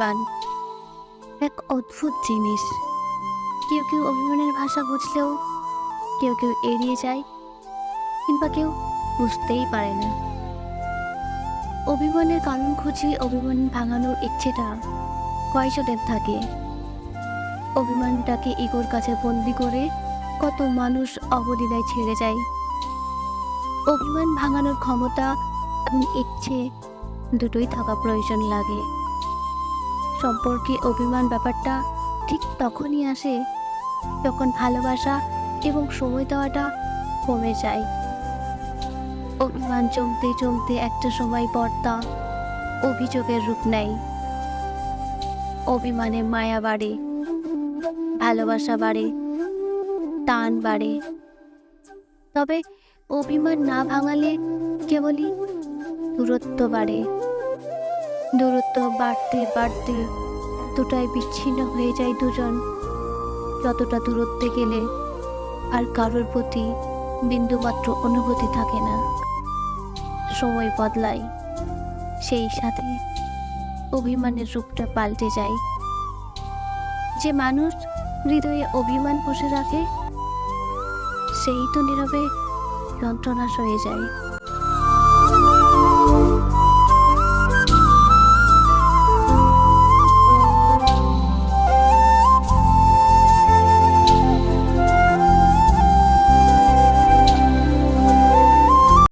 অভিমান এক অদ্ভুত জিনিস। কেউ কেউ অভিমানের ভাষা বুঝলেও কেউ কেউ এড়িয়ে যায় কিংবা কেউ বুঝতেই পারে না। অভিমানের কারণ খুঁজি অভিমান ভাঙানোর ইচ্ছেটা কয়জনের থাকে। অভিমানটাকে ইগোর কাছে বন্দি করে কত মানুষ অবলীলায় ছেড়ে যায়। অভিমান ভাঙানোর ক্ষমতা এবং ইচ্ছে দুটোই থাকা প্রয়োজন লাগে। সম্পর্কে অভিমান ব্যাপারটা ঠিক তখনই আসে যখন ভালোবাসা এবং সময় দেওয়াটা কমে যায়। অভিমান জমতে জমতে একটা সময় পর্দা অভিযোগের রূপ নেয়। অভিমানে মায়া বাড়ে, ভালোবাসা বাড়ে, টান বাড়ে। তবে অভিমান না ভাঙালে কেবলই দূরত্ব বাড়ে। দূরত্ব বাড়তে বাড়তে দুটাই বিচ্ছিন্ন হয়ে যায় দুজন। যতটা দূরত্বে গেলে আর কারোর প্রতি বিন্দুমাত্র অনুভূতি থাকে না। সময় বদলায়, সেই সাথে অভিমানের রূপটা পাল্টে যায়। যে মানুষ হৃদয়ে অভিমান বসে রাখে, সেই তো নীরবে যন্ত্রণা সয়ে যায়।